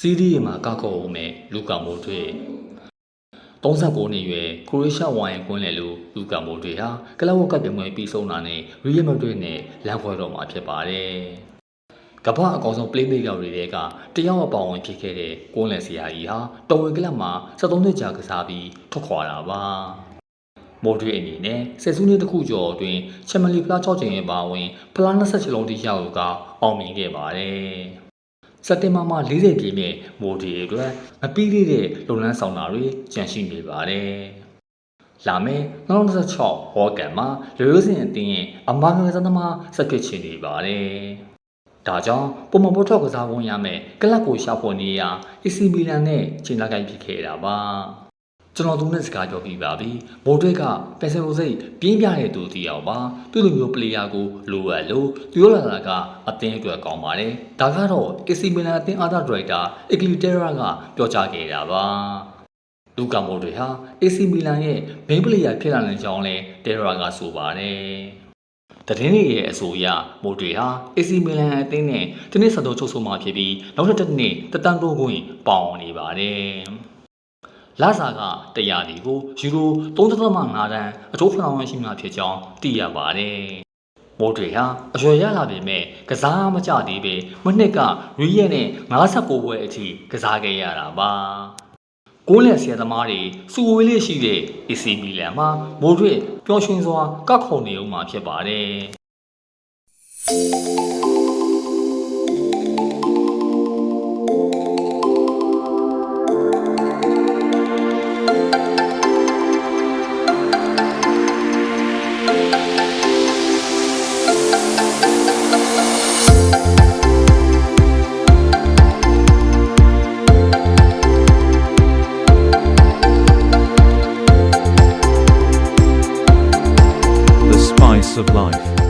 စီးရီးယားမှာကောက်ကောက်အောင်မဲ့လူကာမိုတွေ39နှစ်ရွယ်ခရိုအေးရှားဝိုင်ကွင်းလေလူလူကာမိုတွေဟာကလပ်ဝက်ကပ်ပြပွဲပြီးဆုံးတာနဲ့ရီယယ်မက်ဒရစ်နဲ့လမ်းခွဲတော့မှာဖြစ်ပါတယ်။ကမ္ဘာအကောင်ဆုံး playmaker တွေကတယောက်အပေါင်းဝင်ဖြစ်ခဲ့တဲ့ကွန်းလယ်ဆရာကြီးဟာတော်ဝင်ကလပ်မှာ73နှစ်ကြာကစားပြီးထွက်ခွာတာပါ။မိုဒရီအနေနဲ့ဆယ်စုနှစ်တစ်ခုကျော်အတွင်းချန်မလီဖလား6ချိန်ရဲ့ပါဝင်ဖလား26လုံးတိရောက်ကအောင်မြင်ခဲ့ပါတယ်။ စက်တင်ဘာမှာ40ပြည့်မြဲမိုဒီအတွက်မပြီးသေးတဲ့လုပ်ငန်းဆောင်တာတွေကြန့်ရှိနေပါတယ်။လာမယ့်2026ဟောကန်မှာလူရိုးစင်အတင်းရဲ့အမာခံကစားသမားစက်ကစ်ချင်နေပါတယ်။ဒါကြောင့်ပုံမပေါ်ထောက်ကစားဝင်ရမယ်ကလပ်ကိုရှာဖွေနေရ AC မီလန်နဲ့ချိန်လာကိုက်ဖြစ်ခဲ့တာပါ။ ကျွန်တော်သူနဲ့စကားပြောပြီးပါပြီ။မိုဒရစ်ကပက်ဆယ်ရိုစိတ်ပြင်းပြတဲ့သူတယောက်ပါ။သူ့လိုမျိုးပလေယာကိုလိုအပ်လို့သူရောလာတာကအသင်းအတွက်ကောင်းပါတယ်။ဒါကတော့ AC မီလန်အသင်းအားသာဒရိုက်တာအီကလီတဲရာကပြောကြားခဲ့တာပါ။လူကာမိုတွေဟာ AC မီလန်ရဲ့ဘိန်းပလေယာဖြစ်လာနိုင်ကြောင်းလဲတဲရာကဆိုပါတယ်။တည်င်းရဲ့အဆိုအရမိုတွေဟာ AC မီလန်အသင်းနဲ့တနစ်ဆက်တော့ချုပ်ဆိုမှဖြစ်ပြီးနောက်ထပ်တစ်နှစ်တတန်တိုးခွင့်ပေါင်နေပါတယ်။ လာစာက100ဒီကိုယူရို3.5တန်းအတိုးဖလောင်ဝင်ရှိမှဖြစ်ကြောင်းသိရပါတယ်။မိုတွေဟာအရွယ်ရလာပေမဲ့ကစားမကြသေးပေမနှစ်ကရီးရဲနဲ့59ပွဲအထိကစားခဲ့ရတာပါ။ကိုးလက်ဆရာသမားတွေစူဝေးလေးရှိတဲ့ AC မီလန်မှာမိုဒရစ်ပျော်ရွှင်စွာကောက်ခုံနေဦးမှာဖြစ်ပါတယ်။ of life.